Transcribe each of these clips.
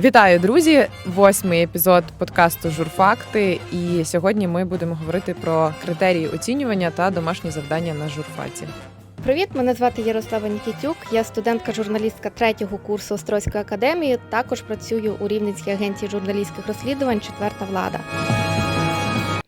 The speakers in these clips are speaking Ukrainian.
Вітаю, друзі! Восьмий епізод подкасту Журфакти. І сьогодні ми будемо говорити про критерії оцінювання та домашні завдання на журфаці. Привіт, мене звати Ярослава Нікітюк. Я студентка журналістка третього курсу Острозької академії. Також працюю у Рівненській агенції журналістських розслідувань Четверта влада.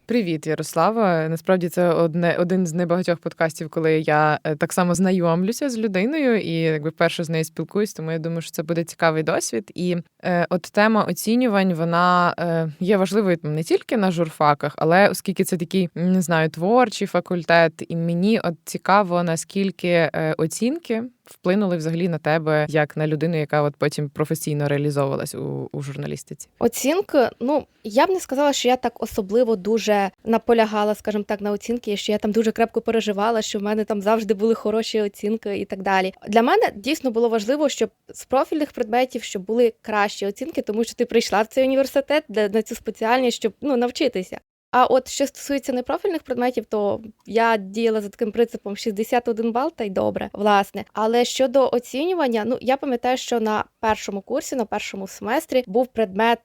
Привіт, Ярослава. Насправді це одне один з небагатьох подкастів, коли я е, так само знайомлюся з людиною і якби вперше з нею спілкуюсь, тому я думаю, що це буде цікавий досвід. І е, от тема оцінювань вона е, є важливою не тільки на журфаках, але оскільки це такий не знаю творчий факультет, і мені от цікаво наскільки е, оцінки вплинули взагалі на тебе як на людину, яка от потім професійно реалізовувалась у, у журналістиці. Оцінки, ну я б не сказала, що я так особливо дуже наполягала, скажімо так, на оцінки, що я там дуже крепко переживала, що в мене там завжди були хороші оцінки і так далі. Для мене дійсно було важливо, щоб з профільних предметів щоб були кращі оцінки, тому що ти прийшла в цей університет на цю спеціальність, щоб ну навчитися. А от що стосується непрофільних предметів, то я діяла за таким принципом 61 бал, та й добре, власне. Але щодо оцінювання, ну я пам'ятаю, що на першому курсі, на першому семестрі був предмет.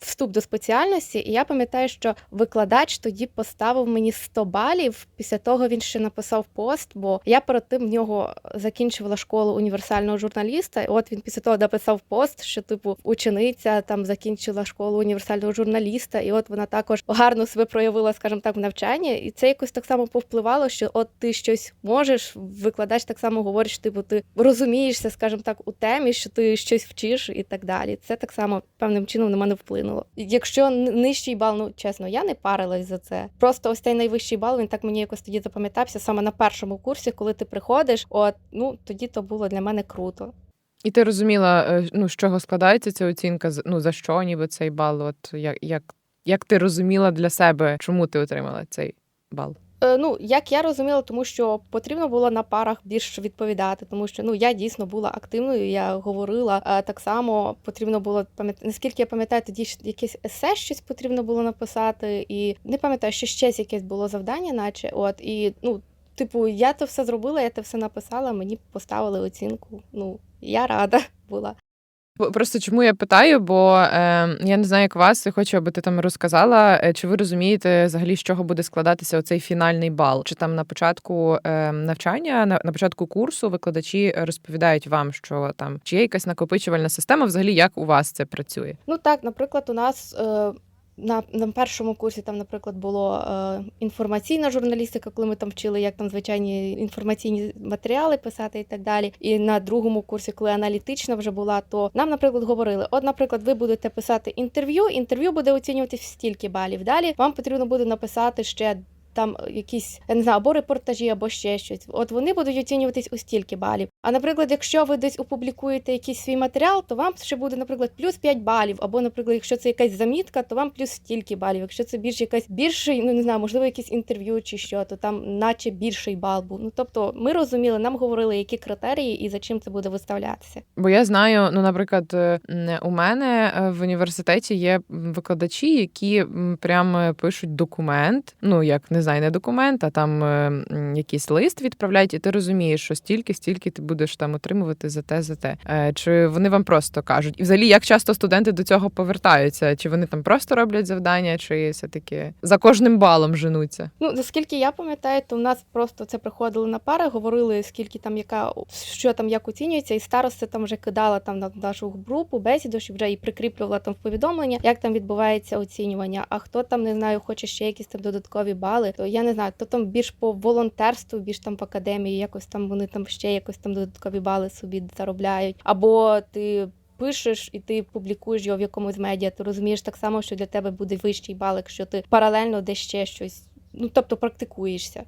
Вступ до спеціальності, і я пам'ятаю, що викладач тоді поставив мені 100 балів. Після того він ще написав пост, бо я перед тим в нього закінчувала школу універсального журналіста. І от він після того написав пост, що типу учениця там закінчила школу універсального журналіста, і от вона також гарно себе проявила, скажімо так, в навчанні. І це якось так само повпливало, що от ти щось можеш. Викладач так само говорить, що типу ти розумієшся, скажімо так, у темі, що ти щось вчиш і так далі. Це так само певним чином на мене вплинуло. Якщо нижчий бал, ну чесно, я не парилась за це. Просто ось цей найвищий бал він так мені якось тоді запам'ятався саме на першому курсі, коли ти приходиш. От ну тоді то було для мене круто. І ти розуміла, е, ну з чого складається ця оцінка? Ну за що ніби цей бал? От як, як, як ти розуміла для себе, чому ти отримала цей бал? Е, Ну, як я розуміла, тому що потрібно було на парах більш відповідати, тому що ну я дійсно була активною. Я говорила так само. Потрібно було пам'ятати, наскільки я пам'ятаю, тоді якесь есе щось потрібно було написати, і не пам'ятаю, що ще якесь було завдання, наче от і ну. Типу, я то все зробила, я це все написала, мені поставили оцінку. Ну, я рада була. Просто чому я питаю? Бо е, я не знаю, як вас, і хочу, аби ти там розказала, е, чи ви розумієте взагалі, з чого буде складатися оцей фінальний бал? Чи там на початку е, навчання, на, на початку курсу викладачі розповідають вам, що там чи є якась накопичувальна система, взагалі як у вас це працює? Ну так, наприклад, у нас е, на, на першому курсі там, наприклад, було е, інформаційна журналістика, коли ми там вчили, як там звичайні інформаційні матеріали писати і так далі. І на другому курсі, коли аналітична вже була, то нам, наприклад, говорили: от, наприклад, ви будете писати інтерв'ю, інтерв'ю буде оцінюватись стільки балів. Далі вам потрібно буде написати ще. Там якісь я не знаю, або репортажі, або ще щось. От вони будуть оцінюватись у стільки балів. А наприклад, якщо ви десь опублікуєте якийсь свій матеріал, то вам ще буде, наприклад, плюс 5 балів. Або, наприклад, якщо це якась замітка, то вам плюс стільки балів. Якщо це більш якась більший, ну не знаю, можливо, якесь інтерв'ю чи що, то там наче більший бал був. Ну тобто, ми розуміли, нам говорили, які критерії і за чим це буде виставлятися. Бо я знаю, ну, наприклад, е, у мене е, в університеті є викладачі, які прямо пишуть документ. Ну як не знаю, не документ, а там е, якийсь лист відправляють, і ти розумієш, що стільки, стільки ти будеш там отримувати за те, за те. Е, Чи вони вам просто кажуть? І взагалі, як часто студенти до цього повертаються? Чи вони там просто роблять завдання, чи все таки за кожним балом женуться? Ну, наскільки я пам'ятаю, то в нас просто це приходили на пари, говорили, скільки там яка що там як оцінюється, і старости там вже кидала там на нашу групу бесіду, щоб вже і прикріплювала там в повідомлення, як там відбувається оцінювання. А хто там не знаю, хоче ще якісь там додаткові бали, то я не знаю, то там більш по волонтерству, більш там в академії, якось там вони там ще якось там додаткові бали собі заробляють, або ти. Пишеш і ти публікуєш його в якомусь медіа, ти розумієш так само, що для тебе буде вищий бал, якщо ти паралельно де ще щось ну тобто практикуєшся.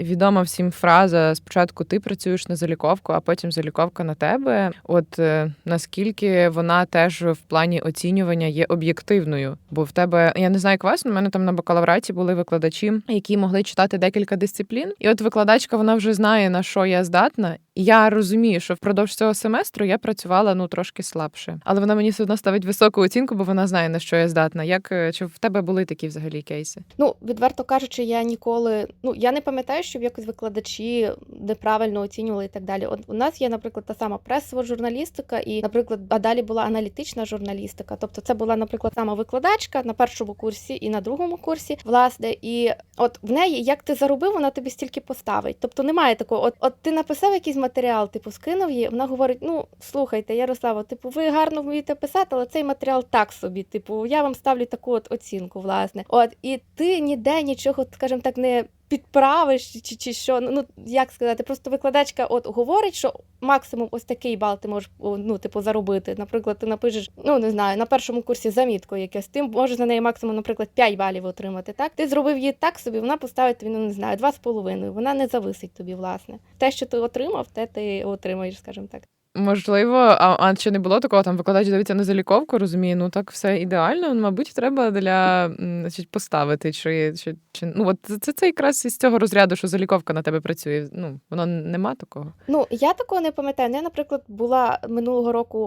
Відома всім фраза: спочатку ти працюєш на заліковку, а потім заліковка на тебе. От е, наскільки вона теж в плані оцінювання є об'єктивною? Бо в тебе я не знаю, як вас, у мене там на бакалавраті були викладачі, які могли читати декілька дисциплін. І от викладачка вона вже знає на що я здатна. Я розумію, що впродовж цього семестру я працювала ну трошки слабше, але вона мені все одно ставить високу оцінку, бо вона знає на що я здатна. Як е, чи в тебе були такі взагалі кейси? Ну, відверто кажучи, я ніколи. Ну, я не пам'ятаю, щоб якось викладачі неправильно оцінювали і так далі. От у нас є, наприклад, та сама пресова журналістика, і, наприклад, а далі була аналітична журналістика. Тобто, це була, наприклад, сама викладачка на першому курсі і на другому курсі, власне. І от в неї, як ти заробив, вона тобі стільки поставить. Тобто немає такого, от, от ти написав якийсь матеріал, типу скинув її, вона говорить: ну слухайте, Ярослава, типу, ви гарно вмієте писати, але цей матеріал так собі. Типу, я вам ставлю таку от оцінку, власне. От і ти ніде нічого, скажімо так, не. Підправиш чи, чи що, ну як сказати, просто викладачка от говорить, що максимум ось такий бал ти можеш ну, типу, заробити. Наприклад, ти напишеш, ну не знаю, на першому курсі замітку якесь, ти можеш на неї максимум, наприклад, 5 балів отримати. Так, ти зробив її так собі, вона поставить тобі, ну не знаю, 2,5. Вона не зависить тобі, власне. Те, що ти отримав, те ти отримаєш, скажімо так. Можливо, а, а чи не було такого, там викладач дивиться на заліковку, розуміє, ну так все ідеально, ну, мабуть, треба для значить, поставити. Чи, чи, чи ну от це, це, якраз із цього розряду, що заліковка на тебе працює. Ну воно нема такого. Ну я такого не пам'ятаю. Я, наприклад, була минулого року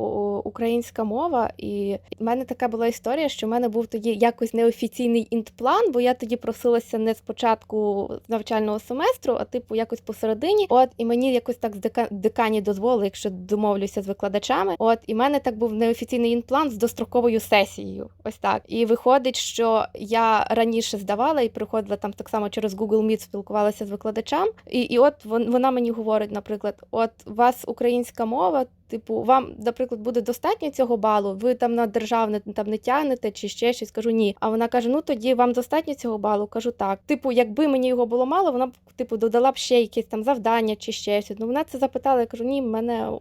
українська мова, і в мене така була історія, що в мене був тоді якось неофіційний інтплан, бо я тоді просилася не спочатку навчального семестру, а типу якось посередині. От і мені якось так з дека... декані дозволили, якщо домовлюся з викладачами. От і в мене так був неофіційний інплан з достроковою сесією. Ось так. І виходить, що я раніше здавала і приходила там так само через Google Meet, спілкувалася з викладачем. І, і от вон- вона мені говорить, наприклад, от у вас українська мова. Типу, вам, наприклад, буде достатньо цього балу, ви там на державне там не тягнете чи ще щось. Кажу ні. А вона каже: ну тоді вам достатньо цього балу? Кажу так. Типу, якби мені його було мало, вона б типу додала б ще якісь там завдання чи ще щось. Ну вона це запитала. Я кажу, ні, мене,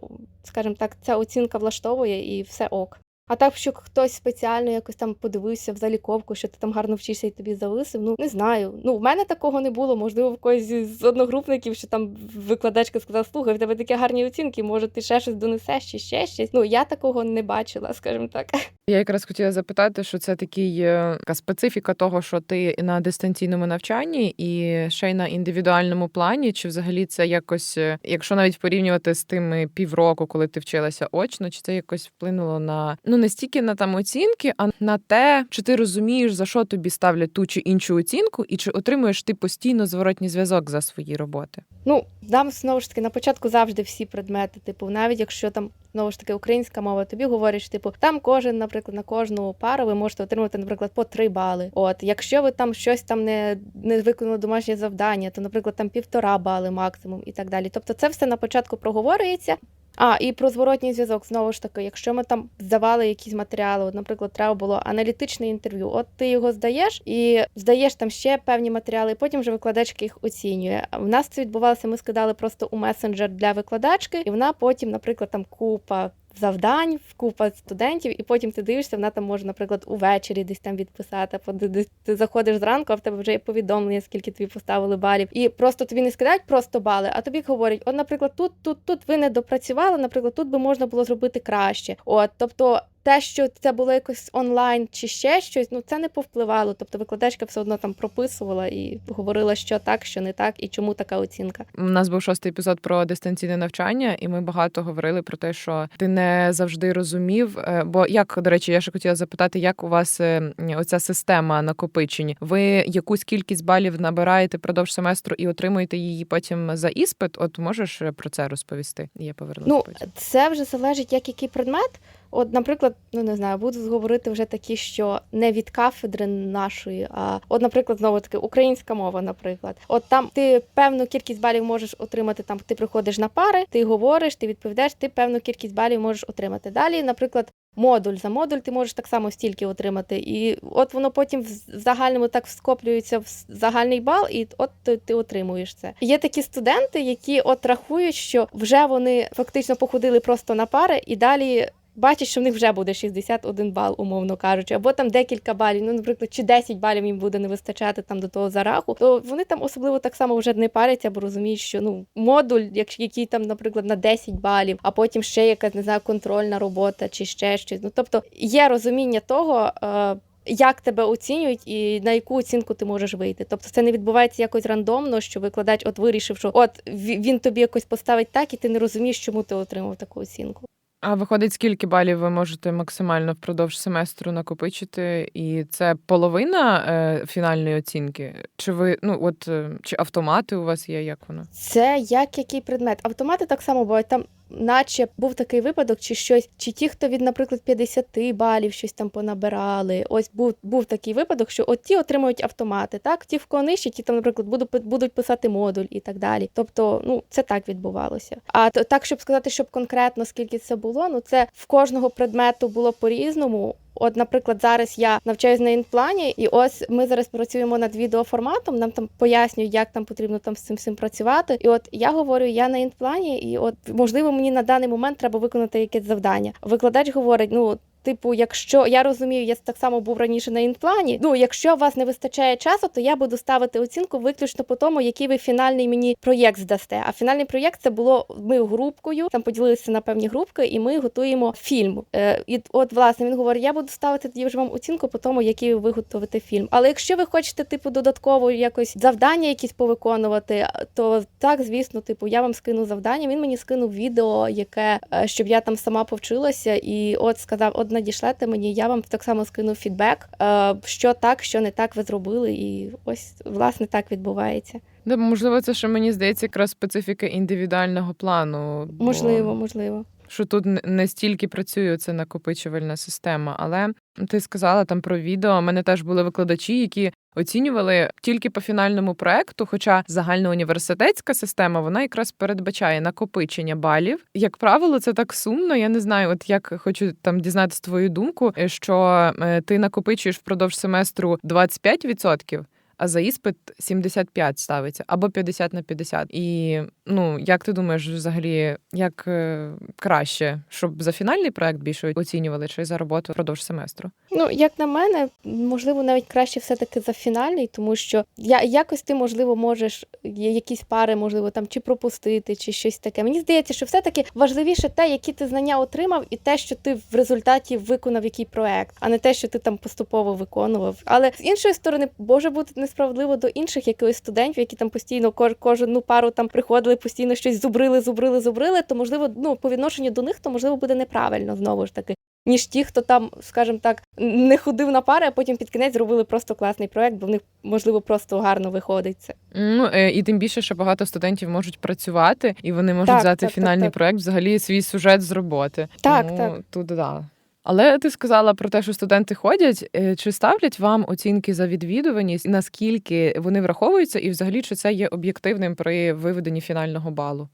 скажімо так, ця оцінка влаштовує і все ок. А так, що хтось спеціально якось там подивився в заліковку, що ти там гарно вчишся і тобі зависив. Ну не знаю. Ну в мене такого не було. Можливо, в когось з одногрупників, що там викладачка сказала, слухай, в тебе такі гарні оцінки, може ти ще щось донесеш чи ще щось. Ну я такого не бачила, скажімо так. Я якраз хотіла запитати, що це такий е, така специфіка того, що ти на дистанційному навчанні і ще й на індивідуальному плані, чи взагалі це якось, е, якщо навіть порівнювати з тими півроку, коли ти вчилася очно, чи це якось вплинуло на ну не стільки на там оцінки, а на те, чи ти розумієш, за що тобі ставлять ту чи іншу оцінку, і чи отримуєш ти постійно зворотній зв'язок за свої роботи? Ну, нам знову ж таки на початку завжди всі предмети, типу, навіть якщо там знову ж таки українська мова, тобі говорять, що, типу, там кожен, наприклад, на кожну пару ви можете отримати, наприклад, по три бали. От, якщо ви там щось там не, не виконали домашнє завдання, то, наприклад, там півтора бали максимум і так далі. Тобто, це все на початку проговорюється. А, і про зворотній зв'язок знову ж таки, якщо ми там здавали якісь матеріали, от, наприклад, треба було аналітичне інтерв'ю, от ти його здаєш і здаєш там ще певні матеріали, і потім вже викладачка їх оцінює. В нас це відбувалося, ми скидали просто у месенджер для викладачки, і вона потім, наприклад, там купа. Завдань, купа студентів, і потім ти дивишся, вона там може, наприклад, увечері десь там відписати, або ти заходиш зранку, а в тебе вже є повідомлення, скільки тобі поставили балів. І просто тобі не скидають просто бали, а тобі говорять: от, наприклад, тут, тут, тут ви не допрацювали, наприклад, тут би можна було зробити краще. От, тобто. Те, що це було якось онлайн чи ще щось, ну це не повпливало. Тобто викладачка все одно там прописувала і говорила, що так, що не так, і чому така оцінка. У нас був шостий епізод про дистанційне навчання, і ми багато говорили про те, що ти не завжди розумів. е, Бо як до речі, я ще хотіла запитати, як у вас е, оця система накопичень? Ви якусь кількість балів набираєте продовж семестру і отримуєте її потім за іспит? От можеш е, про це розповісти? Я повернусь Ну, потім. це вже залежить, як який предмет. От, наприклад, ну не знаю, буду говорити вже такі, що не від кафедри нашої, а от, наприклад, знову таки українська мова, наприклад. От там ти певну кількість балів можеш отримати. Там ти приходиш на пари, ти говориш, ти відповідаєш, ти певну кількість балів можеш отримати. Далі, наприклад. Модуль за модуль ти можеш так само стільки отримати, і от воно потім в загальному так скоплюється в загальний бал, і от ти отримуєш це. Є такі студенти, які от рахують, що вже вони фактично походили просто на пари, і далі бачать, що в них вже буде 61 бал, умовно кажучи, або там декілька балів. Ну, наприклад, чи 10 балів їм буде не вистачати там до того зараху, то вони там особливо так само вже не паряться, бо розуміють, що ну модуль, як- який там, наприклад, на 10 балів, а потім ще якась не знаю, контрольна робота чи ще щось. Ну тобто є розуміння того. Е, як тебе оцінюють і на яку оцінку ти можеш вийти. Тобто це не відбувається якось рандомно, що викладач от вирішив, що от він тобі якось поставить так, і ти не розумієш, чому ти отримав таку оцінку. А виходить, скільки балів ви можете максимально впродовж семестру накопичити? І це половина е, фінальної оцінки? Чи ви ну от е, чи автомати у вас є? Як воно? Це як який предмет. Автомати так само бувають. Там, наче був такий випадок, чи щось, чи ті, хто від, наприклад, 50 балів щось там понабирали. Ось був, був такий випадок, що от ті отримують автомати, так? Ті, в кого нижче, ті там, наприклад, будуть, будуть писати модуль і так далі. Тобто, ну це так відбувалося. А то так, щоб сказати, щоб конкретно скільки це було, ну це в кожного предмету було по-різному. От, наприклад, зараз я навчаюсь на інплані, і ось ми зараз працюємо над відеоформатом. Нам там пояснюють, як там потрібно там з цим всім працювати. І от я говорю, я на інплані, і от можливо мені на даний момент треба виконати якесь завдання. Викладач говорить, ну. Типу, якщо я розумію, я так само був раніше на інплані. Ну, якщо у вас не вистачає часу, то я буду ставити оцінку виключно по тому, який ви фінальний мені проєкт здасте. А фінальний проєкт це було ми групкою, там поділилися на певні групки, і ми готуємо фільм. Е, і от власне він говорить: я буду ставити тоді вже вам оцінку по тому, який ви виготовите фільм. Але якщо ви хочете, типу, додатково якось завдання якісь повиконувати, то так, звісно, типу, я вам скину завдання. Він мені скинув відео, яке е, щоб я там сама повчилася, і от сказав: надішлете мені, я вам так само скину фідбек, е, що так, що не так ви зробили, і ось власне так відбувається. Да, можливо, це що мені здається, якраз специфіка індивідуального плану. бо- Можливо, можливо. Що тут не- стільки працює ця накопичувальна система. Але ти сказала там про відео. У мене теж були викладачі, які оцінювали тільки по фінальному проекту. Хоча загальноуніверситетська система вона якраз передбачає накопичення балів. Як правило, це так сумно. Я не знаю, от як хочу там дізнатися твою думку, що е, ти накопичуєш впродовж семестру 25%, а за іспит 75 ставиться або 50 на 50. І ну як ти думаєш, взагалі, як е, краще, щоб за фінальний проект більше оцінювали, чи за роботу впродовж семестру? Ну, як на мене, можливо, навіть краще все-таки за фінальний, тому що я якось ти, можливо, можеш якісь пари, можливо, там чи пропустити, чи щось таке. Мені здається, що все-таки важливіше те, які ти знання отримав, і те, що ти в результаті виконав який проект, а не те, що ти там поступово виконував. Але з іншої сторони, може бути несправедливо до інших якихось студентів, які там постійно кож- кожну пару там приходили, постійно щось зубрили, зубрили, зубрили. То можливо, ну по відношенню до них, то можливо буде неправильно знову ж таки ніж ті, хто там, скажімо так, не ходив на пари, а потім під кінець зробили просто класний проект, бо в них можливо просто гарно виходить це. Ну е, і тим більше, що багато студентів можуть працювати, і вони можуть Так, взяти так, так, фінальний так. проект, взагалі свій сюжет з роботи. Так, Тому так. Тут да. Але ти сказала про те, що студенти ходять. Е, Чи ставлять вам оцінки за відвідуваність, наскільки вони враховуються, і взагалі чи це є об'єктивним при виведенні фінального балу?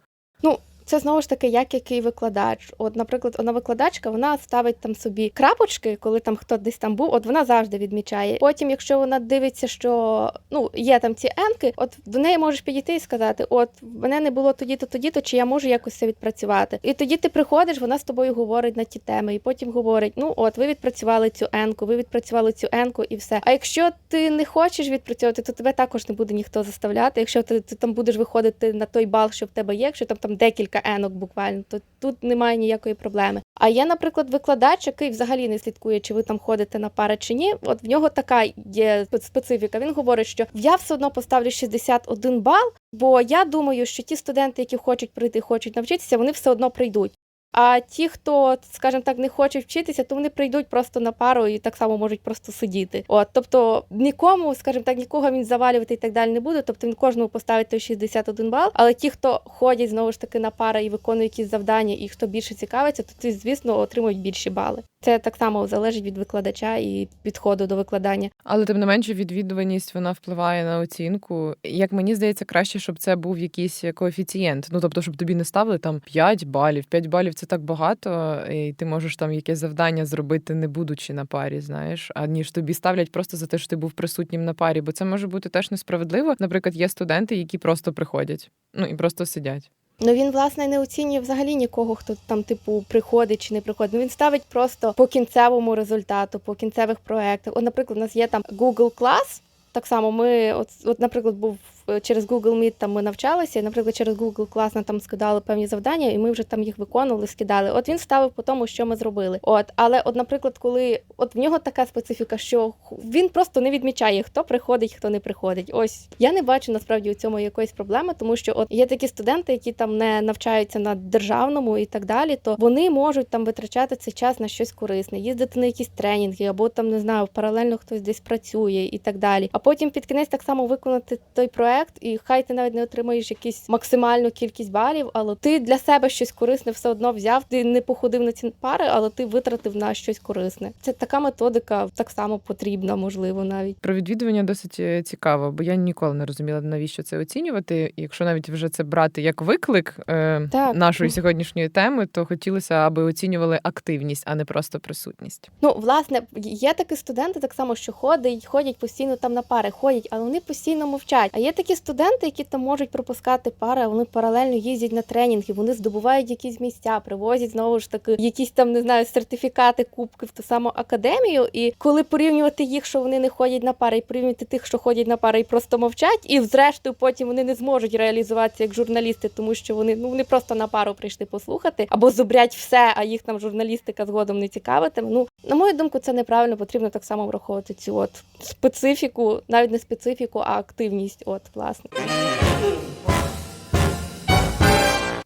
Це знову ж таки, як який викладач. От, наприклад, одна викладачка вона ставить там собі крапочки, коли там хто десь там був, от вона завжди відмічає. Потім, якщо вона дивиться, що ну є там ці енки, от до неї можеш підійти і сказати: От мене не було тоді-то, тоді-то, чи я можу якось це відпрацювати. І тоді ти приходиш, вона з тобою говорить на ті теми, і потім говорить: ну от ви відпрацювали цю енку, ви відпрацювали цю енку, і все. А якщо ти не хочеш відпрацьовувати, то тебе також не буде ніхто заставляти. Якщо ти, ти там будеш виходити на той бал, що в тебе є, якщо там там декілька енок буквально, то тут немає ніякої проблеми. А є, наприклад, викладач, який взагалі не слідкує, чи ви там ходите на пари чи ні. От в нього така є специфіка. Він говорить, що я все одно поставлю 61 бал, бо я думаю, що ті студенти, які хочуть прийти, хочуть навчитися, вони все одно прийдуть. А ті, хто, скажімо так, не хоче вчитися, то вони прийдуть просто на пару і так само можуть просто сидіти. От, тобто нікому, скажімо так, нікого він завалювати і так далі не буде. Тобто він кожному поставить той 61 бал. Але ті, хто ходять знову ж таки на пари і виконують якісь завдання, і хто більше цікавиться, то ті, звісно, отримують більші бали. Це так само залежить від викладача і підходу до викладання. Але тим не менше, відвідуваність вона впливає на оцінку. Як мені здається, краще, щоб це був якийсь коефіцієнт. Ну тобто, щоб тобі не ставили там 5 балів. 5 балів це так багато, і ти можеш там якесь завдання зробити, не будучи на парі, знаєш, а ніж тобі ставлять просто за те, що ти був присутнім на парі, бо це може бути теж несправедливо. Наприклад, є студенти, які просто приходять, ну і просто сидять. Ну він власне не оцінює взагалі нікого, хто там типу приходить чи не приходить. Ну він ставить просто по кінцевому результату, по кінцевих проектах. От, наприклад, у нас є там Google Class. Так само ми, от, от, наприклад, був через Google Meet там ми навчалися, і, наприклад, через Google Class нам там скидали певні завдання, і ми вже там їх виконували, скидали. От він ставив по тому, що ми зробили. От, але, от, наприклад, коли от в нього така специфіка, що він просто не відмічає, хто приходить, хто не приходить. Ось я не бачу насправді у цьому якоїсь проблеми, тому що от є такі студенти, які там не навчаються на державному і так далі, то вони можуть там витрачати цей час на щось корисне, їздити на якісь тренінги, або там не знаю, паралельно хтось десь працює і так далі. А потім під кінець так само виконати той проект, і хай ти навіть не отримаєш якісь максимальну кількість балів, але ти для себе щось корисне все одно взяв. Ти не походив на ці пари, але ти витратив на щось корисне. Це така методика так само потрібна, можливо, навіть. Про відвідування досить е, цікаво, бо я ніколи не розуміла, навіщо це оцінювати. І Якщо навіть вже це брати як виклик е, Так. нашої сьогоднішньої теми, то хотілося, аби оцінювали активність, а не просто присутність. Ну, власне, є такі студенти, так само, що ходять, ходять постійно там на пари, ходять, але вони постійно мовчать. А є такі студенти, які там можуть пропускати пари, вони паралельно їздять на тренінги, вони здобувають якісь місця, привозять знову ж таки якісь там не знаю сертифікати, кубки в ту саму академію. І коли порівнювати їх, що вони не ходять на пари, і порівнювати тих, що ходять на пари і просто мовчать, і зрештою потім вони не зможуть реалізуватися як журналісти, тому що вони ну вони просто на пару прийшли послухати або зубрять все, а їх там журналістика згодом не цікавитиме. Ну на мою думку, це неправильно. Потрібно так само враховувати цю от специфіку, навіть не специфіку, а активність. От власне.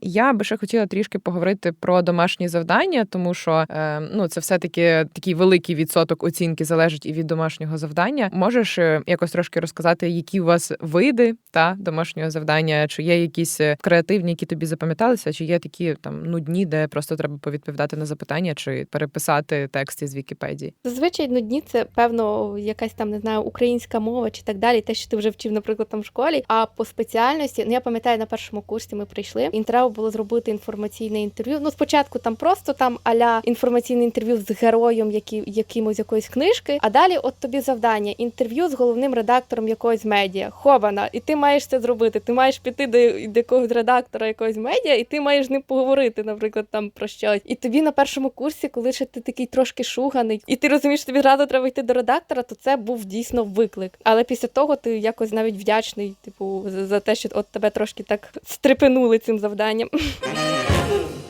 Я би ще хотіла трішки поговорити про домашні завдання, тому що е, ну це все таки такий великий відсоток оцінки залежить і від домашнього завдання. Можеш е, якось трошки розказати, які у вас види та домашнього завдання? Чи є якісь е, креативні, які тобі запам'яталися, чи є такі там нудні, де просто треба повідповідати на запитання, чи переписати тексти з Вікіпедії? Зазвичай нудні це певно якась там не знаю українська мова чи так далі. Те, що ти вже вчив, наприклад, там в школі. А по спеціальності, ну я пам'ятаю, на першому курсі ми прийшли, і треба було зробити інформаційне інтерв'ю. Ну спочатку там просто там аля інформаційне інтерв'ю з героєм, які якимось якоїсь книжки. А далі, от тобі завдання: інтерв'ю з головним редактором якоїсь медіа. Хована, і ти маєш це зробити. Ти маєш піти до, до якогось редактора якогось медіа, і ти маєш з ним поговорити, наприклад, там про щось. І тобі на першому курсі, коли ще ти такий трошки шуганий, і ти розумієш, тобі одразу треба йти до редактора, то це був дійсно виклик. Але після того ти якось навіть вдячний, типу, за, те, що от тебе трошки так стрепенули цим завданням. временем.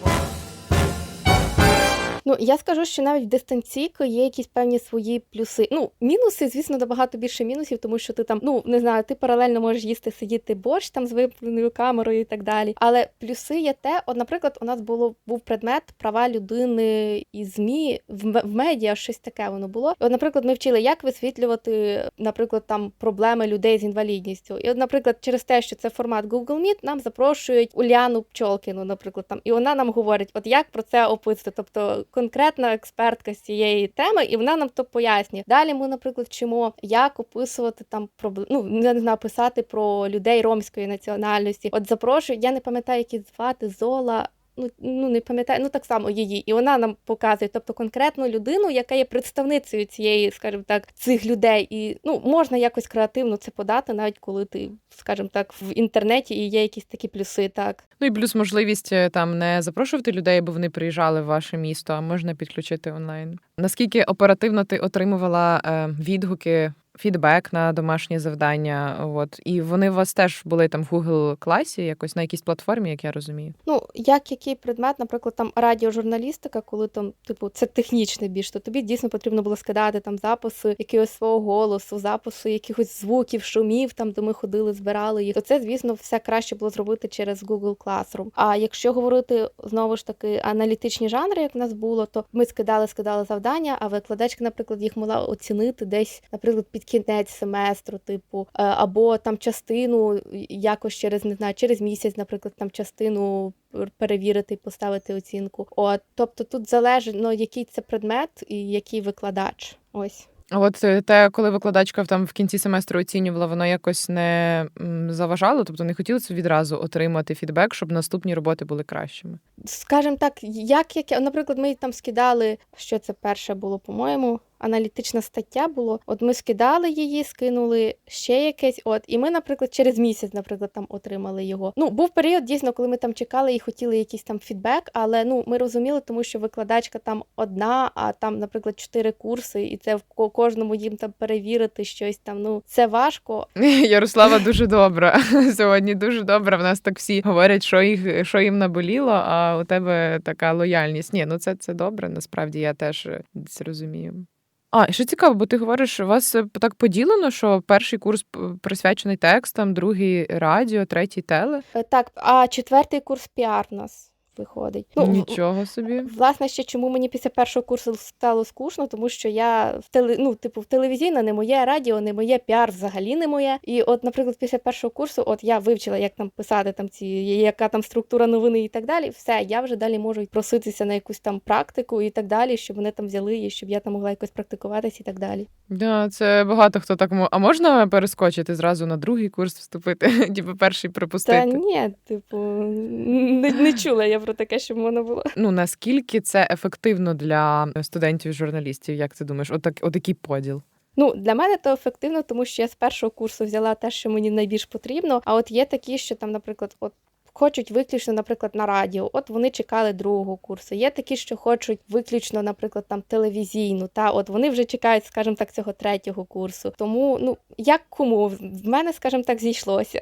Ну, я скажу, що навіть в дистанційку є якісь певні свої плюси. Ну, мінуси, звісно, набагато більше мінусів, тому що ти там, ну не знаю, ти паралельно можеш їсти сидіти борщ там з випленою камерою і так далі. Але плюси є те, от, наприклад, у нас було був предмет права людини і змі в, в медіа, щось таке воно було. От, наприклад, ми вчили, як висвітлювати, наприклад, там проблеми людей з інвалідністю. І, от, наприклад, через те, що це формат Google Meet, нам запрошують Уляну Пчолкіну, наприклад, там, і вона нам говорить, от як про це описати, тобто конкретна експертка з цієї теми, і вона нам то пояснює. Далі ми, наприклад, вчимо, як описувати там про ну не знаю, писати про людей ромської національності. От запрошую, я не пам'ятаю, які звати Зола. Ну, ну не пам'ятаю, ну так само її, і вона нам показує, тобто конкретну людину, яка є представницею цієї, скажімо так, цих людей. І ну можна якось креативно це подати, навіть коли ти, скажімо так, в інтернеті і є якісь такі плюси, так. Ну і плюс можливість е, там не запрошувати людей, аби вони приїжджали в ваше місто, а можна підключити онлайн. Наскільки оперативно ти отримувала е, відгуки, фідбек на домашні завдання? От і вони у вас теж були там в Google класі, якось на якійсь платформі, як я розумію. Ну, як який предмет, наприклад, там радіожурналістика, коли там, типу, це технічне більш, то тобі дійсно потрібно було скидати там записи якогось свого голосу, записи якихось звуків, шумів, там де ми ходили, збирали їх. То це, звісно, все краще було зробити через Google Classroom. А якщо говорити знову ж таки аналітичні жанри, як в нас було, то ми скидали, скидали завдання, а викладачка, наприклад, їх могла оцінити десь, наприклад, під кінець семестру, типу, е, або там частину якось через не знаю, через місяць, наприклад, там частину перевірити і поставити оцінку. От, тобто тут залежить ну, який це предмет і який викладач. Ось. А от е, те, коли викладачка там в кінці семестру оцінювала, воно якось не заважало, тобто не хотілося відразу отримати фідбек, щоб наступні роботи були кращими. Скажем так, як, як наприклад, ми там скидали, що це перше було, по-моєму. Аналітична стаття було. От ми скидали її, скинули ще якесь. От, і ми, наприклад, через місяць, наприклад, там отримали його. Ну, був період дійсно, коли ми там чекали і хотіли якийсь там фідбек, але ну ми розуміли, тому що викладачка там одна, а там, наприклад, чотири курси, і це в ко- кожному їм там перевірити щось там. Ну це важко. Ярослава дуже добра. Сьогодні дуже добра. В нас так всі говорять, що їх що їм наболіло, а у тебе така лояльність. Ні, ну це, це добре. Насправді я теж е, це розумію. А, що цікаво, бо ти говориш, у вас е, так поділено, що перший курс присвячений текстам, другий радіо, третій теле. Е, Так, а четвертий курс піар нас виходить. Ну, Нічого собі. Власне, ще чому мені після першого курсу стало скучно, тому що я в теле, ну, типу, в телевізійне не моє, радіо не моє, піар взагалі не моє. І от, наприклад, після першого курсу, от я вивчила, як там писати там ці, яка там структура новини і так далі. Все, я вже далі можу проситися на якусь там практику і так далі, щоб мене там взяли, і щоб я там могла якось практикуватись і так далі. Да, це багато хто так мо- А можна перескочити зразу на другий курс вступити, ніби перший Та ні, типу, не, не чула я про таке, щоб можна було. Ну наскільки це ефективно для студентів журналістів? Як ти думаєш? Отак, отакий поділ. Ну, для мене то ефективно, тому що я з першого курсу взяла те, що мені найбільш потрібно. А от є такі, що там, наприклад, от. Хочуть виключно, наприклад, на радіо, от вони чекали другого курсу. Є такі, що хочуть виключно, наприклад, там телевізійну. Та от вони вже чекають, скажімо так, цього третього курсу. Тому ну як кому в мене, скажімо так, зійшлося.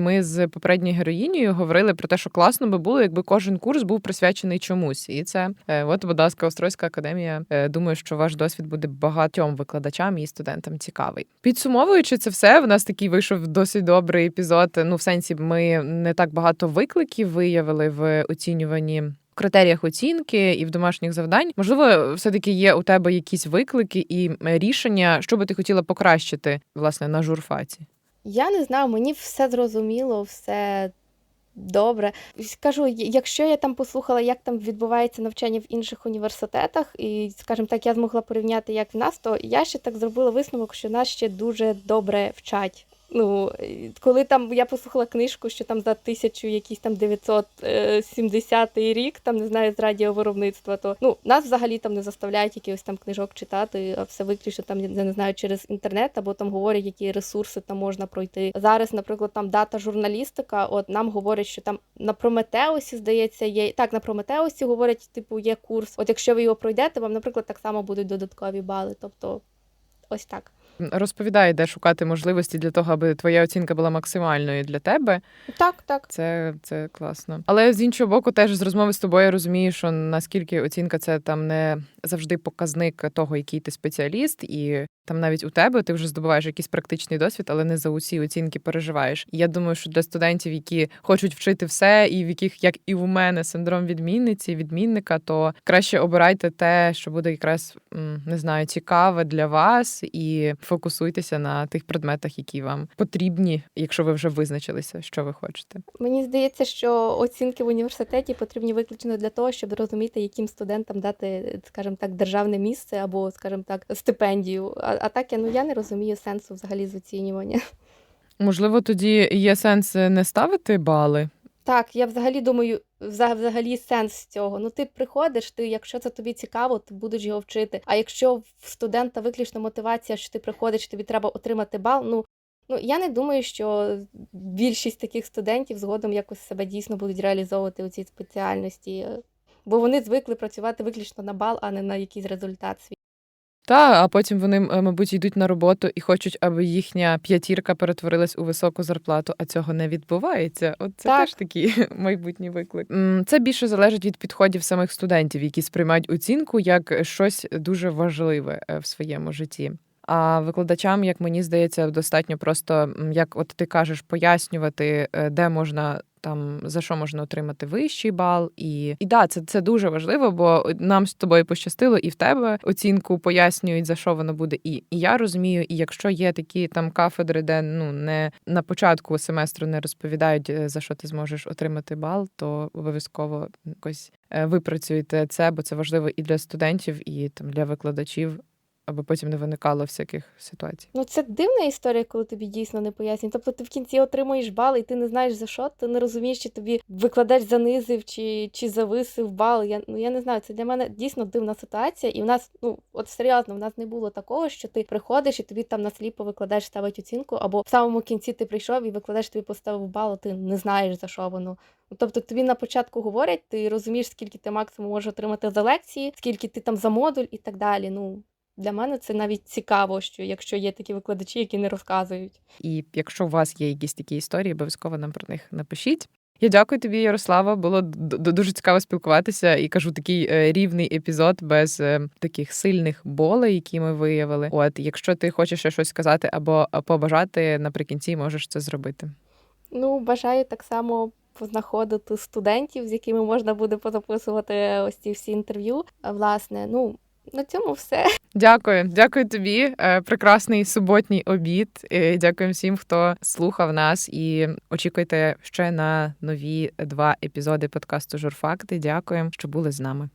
Ми з попередньою героїнею говорили про те, що класно би було, якби кожен курс був присвячений чомусь. І це е, от, будь ласка, Острозька академія. Е, Думаю, що ваш досвід буде багатьом викладачам і студентам цікавий. Підсумовуючи це все, в нас такий вийшов досить добрий епізод. Ну, в сенсі, ми не так багато викликів виявили в оцінюванні. Критеріях оцінки і в домашніх завдань, можливо, все-таки є у тебе якісь виклики і е, рішення, що би ти хотіла покращити власне на журфаці. Я не знаю, мені все зрозуміло, все добре. Скажу, якщо я там послухала, як там відбувається навчання в інших університетах, і, скажімо так, я змогла порівняти, як в нас, то я ще так зробила висновок, що нас ще дуже добре вчать. Ну, коли там я послухала книжку, що там за тисячу якийсь там 970 рік, там не знаю, з радіовиробництва, то ну нас взагалі там не заставляють якихось там книжок читати, а все виключно там я не знаю через інтернет, або там говорять, які ресурси там можна пройти. Зараз, наприклад, там дата журналістика. От нам говорять, що там на Прометеусі, здається, є так. На Прометеусі говорять, типу, є курс. От якщо ви його пройдете, вам, наприклад, так само будуть додаткові бали. Тобто, ось так. Розповідай, де шукати можливості для того, аби твоя оцінка була максимальною для тебе. Так, так. Це, це класно. Але з іншого боку, теж з розмови з тобою я розумію, що наскільки оцінка це там не завжди показник того, який ти спеціаліст, і там навіть у тебе ти вже здобуваєш якийсь практичний досвід, але не за усі оцінки переживаєш. Я думаю, що для студентів, які хочуть вчити все, і в яких, як і у мене, синдром відмінниці, відмінника, то краще обирайте те, що буде якраз не знаю, цікаве для вас, і фокусуйтеся на тих предметах, які вам потрібні, якщо ви вже визначилися, що ви хочете. Мені здається, що оцінки в університеті потрібні виключно для того, щоб зрозуміти, яким студентам дати, скажімо так, державне місце або, скажімо так, стипендію. А, а так я ну я не розумію сенсу взагалі з оцінювання. Можливо, тоді є сенс не ставити бали. Так, я взагалі думаю, взагалі сенс цього. Ну, ти приходиш, ти, якщо це тобі цікаво, ти будеш його вчити. А якщо в студента виключно мотивація, що ти приходиш, тобі треба отримати бал. Ну ну я не думаю, що більшість таких студентів згодом якось себе дійсно будуть реалізовувати у цій спеціальності, е, бо вони звикли працювати виключно на бал, а не на якийсь результат свій. Та, а потім вони, е, мабуть, йдуть на роботу і хочуть, аби їхня п'ятірка перетворилась у високу зарплату, а цього не відбувається. От це Так. теж такий майбутній виклик. Це більше залежить від підходів самих студентів, які сприймають оцінку як щось дуже важливе е, в своєму житті. А викладачам, як мені здається, достатньо просто, як от ти кажеш, пояснювати, е, де можна там за що можна отримати вищий бал. І, і да, це, це дуже важливо, бо нам з тобою пощастило, і в тебе оцінку пояснюють, за що воно буде. І, і я розумію, і якщо є такі там кафедри, де ну не на початку семестру не розповідають, е, за що ти зможеш отримати бал, то обов'язково якось е, випрацюйте це, бо це важливо і для студентів, і там для викладачів. Аби потім не виникало всяких ситуацій. Ну, це дивна історія, коли тобі дійсно не пояснюють. Тобто ти в кінці отримуєш бал, і ти не знаєш за що, ти не розумієш, чи тобі викладач занизив, чи, чи зависив бал. Я, ну, я не знаю, це для мене дійсно дивна ситуація. І в нас, ну от серйозно, в нас не було такого, що ти приходиш і тобі там насліпо викладач ставить оцінку, або в самому кінці ти прийшов і викладач тобі поставив бал, а ти не знаєш за що воно. Ну, Тобто тобі на початку говорять, ти розумієш, скільки ти максимум можеш отримати за лекції, скільки ти там за модуль і так далі. Ну для мене це навіть цікаво, що якщо є такі викладачі, які не розказують. І якщо у вас є якісь такі історії, обов'язково нам про них напишіть. Я дякую тобі, Ярослава. Було дуже цікаво спілкуватися і кажу такий е, рівний епізод без е, таких сильних болей, які ми виявили. От, якщо ти хочеш ще щось сказати або е, побажати наприкінці, можеш це зробити. Ну, бажаю так само знаходити студентів, з якими можна буде позаписувати ось ці всі інтерв'ю. Власне, ну на цьому все. Дякую, дякую тобі. Е, Прекрасний суботній обід. Дякую всім, хто слухав нас, і очікуйте ще на нові два епізоди подкасту Журфакти. Дякую, що були з нами.